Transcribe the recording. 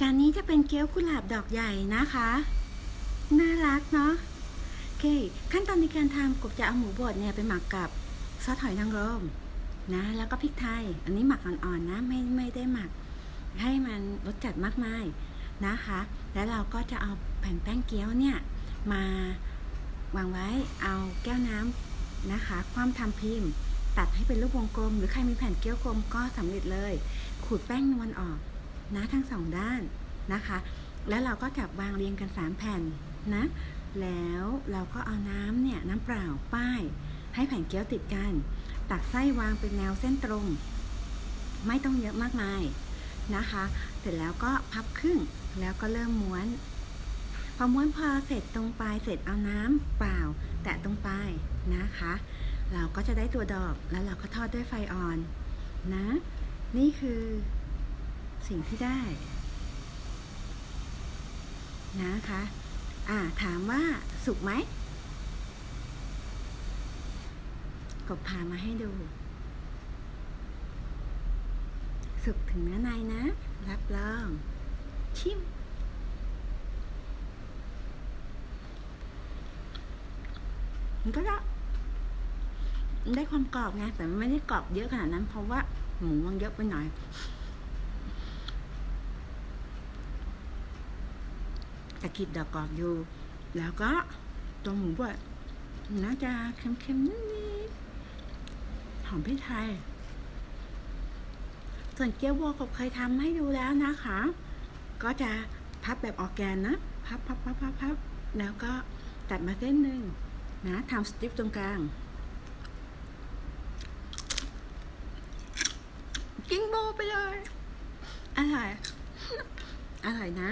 จานนี้จะเป็นเกี๊ยวกุหลาบดอกใหญ่นะคะ น่ารักเนาะโอเค ขั้นตอนในการทำกบจะเอาหมูบดเนี่ยไปหมักกับซอสหอยนางรมนะ แล้วก็พริกไทย อันนี้หมักอ่อนๆนะไม่ไม่ได้หมัก ให้มันรสจัดมากมายนะคะ แล้วเราก็จะเอาแผ่นแป้งเกี๊ยวเนี่ยมาวางไว้เอาแก้วน้ำนะคะ ความทำพิมพ์ ตัดให้เป็นรูปวงกลม หรือใครมีแผ่นเกี๊ยวกลมก็สำเร็จเลย ขูดแป้งนวลออก นะทั้งสองด้านนะคะ แล้วเราก็จับวางเรียงกันสามแผ่นนะ แล้วเราก็เอาน้ำเนี่ยน้ำเปล่าป้าย ให้แผ่นเกี๊ยวติดกัน ตักไส้วางเป็นแนวเส้นตรง ไม่ต้องเยอะมากมายนะคะ เสร็จแล้วก็พับครึ่งแล้วก็เริ่มม้วน พอม้วนพอเสร็จตรงปลายเสร็จเอาน้ำเปล่า แตะตรงปลายนะคะ เราก็จะได้ตัวดอกแล้วเราก็ทอดด้วยไฟอ่อนนะ นี่คือ สิ่งที่ได้ นะคะ อ่า ถามว่าสุกไหมกบพามาให้ดู สุกถึงเนื้อในนะ รับรอง ชิมมันก็จะได้ความกรอบไงแต่ไม่ได้กรอบเยอะขนาดนั้นเพราะว่าหมูมันเยอะไปหน่อย ตะกิดดอกกรอบอยู่ แล้วก็ตัวหมูบดน่าจะเค็มๆนิดๆหอมพริกไทย ส่วนเกี๊ยววัวกบเคยทำให้ดูแล้วนะคะ ก็จะพับแบบออแกนนะ พับพับพับพับพับแล้วก็ตัดมาเส้นหนึ่งนะทำสติปตรงกลางกิ้งโบไปเลยอร่อยอร่อยนะ